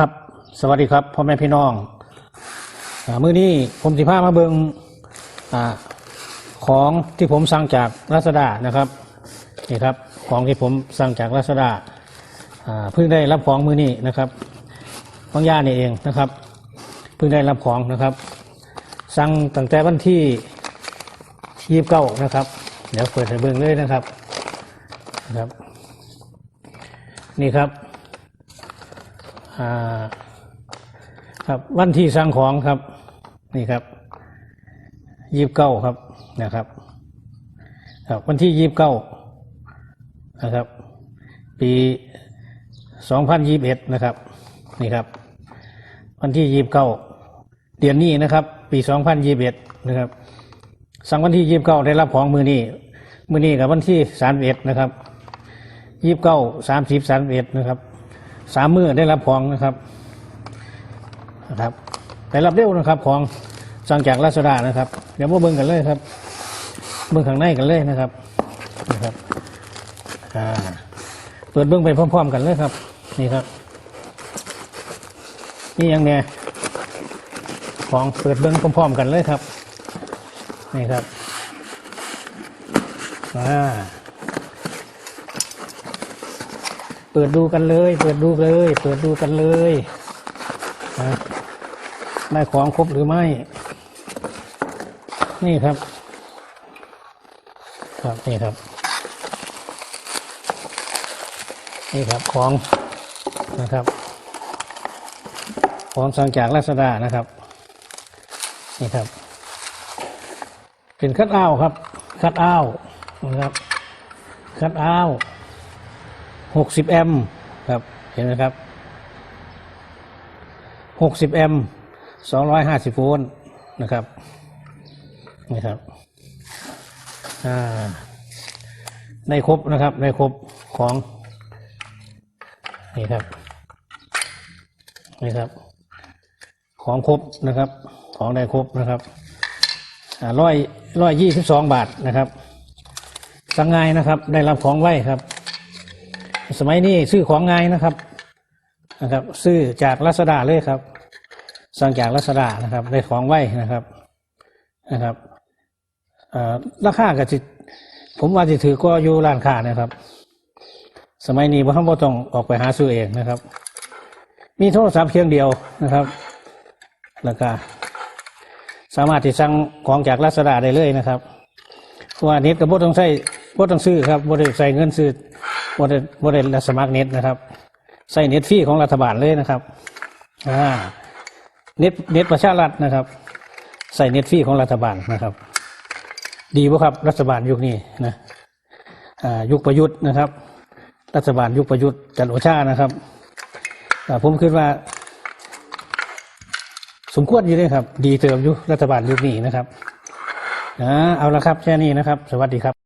ครับ สวัสดีครับพ่อแม่พี่น้องอมื้อนี้ผมสิพามาเบิงอของที่ผมสั่งจากรัศดานะครับนี่ครับของที่ผมสั่งจากรัศดาเพิ่งได้รับของมื้อนี้นะครับบางย่านี่เองนะครับ เพิ่งได้รับของนะครับ สั่งตั้งแต่วันที่ยี่สิบเก้านะครับ เดี๋ยวเปิดให้เบิงเลยนะครับนะครับ นี่ครับ ครับวันที่สั่งของครับ นี่ครับยีบเก้าครับนะครับ ครับ วันที่ยีบเก้านะครับ ปีสองพันยี่บเอ็ดนะครับ นี่ครับ วันที่ยีบเก้าเดือนนี้นะครับ ปีสองพันยี่บเอ็ดนะครับ สั่งวันที่ยีบเก้าได้รับของมือนี้มือนี้กับวันที่สามเอ็ดนะครับยีบเก้าสามสิบสามเอ็ดนะครับ สามมือได้รับของนะครับนะครับได้รับเร็วนะครับของสั่งจากราชดานะครับ เดี๋ยวมาเบิ่งกันเลยครับ เบิ่งข้างในกันเลยนะครับนะครับเปิดเบิ่งไปพร้อม ๆ กันเลยครับ นี่ครับ นี่ยังเนี่ยของเปิดเบิ่งพร้อมๆกันเลยครับ นี่ครับอ่า เปิดดูกันเลย เปิดดูเลย เปิดดูกันเลยนะได้ของครบหรือไม่ นี่ครับ ครับนี่ครับ นี่ครับของนะครับ ของสั่งจากราษฎานะครับ นี่ครับ เป็นคัดอ้าวครับ คัดอ้าวนะครับ คัดอ้าว หกสิบแอมป์ครับ เห็นไหมครับหกสิบแอมป์สองร้อยห้าสิบโวลต์นะครับนี่ครับอ่าได้ครบนะครับได้ครบของนี่ครับนี่ครับ ของครบนะครับ ของได้ครบนะครับอ่าร้อยร้อยยี่สิบสองบาทนะครับสั่งง่ายนะครับ ได้รับของไว้ครับ สมัยนี้ซื้อของง่ายนะครับนะครับ ซื้อจากลัสดาเลยครับสั่งจากลัสดานะครับได้ของไว้นะครับนะครับราคาก็จิผมว่าจะถือก็อยู่ร้านค้านะครับ สมัยนี้พ่อต้องออกไปหาซื้อเองนะครับ มีโทรศัพท์เพียงเดียวนะครับแล้วก็สามารถที่สั่งของจากลัสดาได้เลยนะครับเพราะว่าเน็ตกับบ่ต้องใช้บ่ต้องซื้อครับบ่ได้ใส่เงินซื้อ โมเดลโมเดลสมัครเน็ตนะครับ ใส่เน็ตฟรีของรัฐบาลเลยนะครับอ่าเน็ตเน็ตประชารัฐนะครับ ใส่เน็ตฟรีของรัฐบาลนะครับ ดีป่ะครับรัฐบาลยุคนี้นะอ่ายุคประยุทธ์นะครับ รัฐบาลยุคประยุทธ์จันโอชานะครับอ่ผมคิดว่า สมควรอยู่เลยครับ ดีเติมยุครัฐบาลยุคนี้นะครับอ่าเอาละครับแค่นี้นะครับ สวัสดีครับ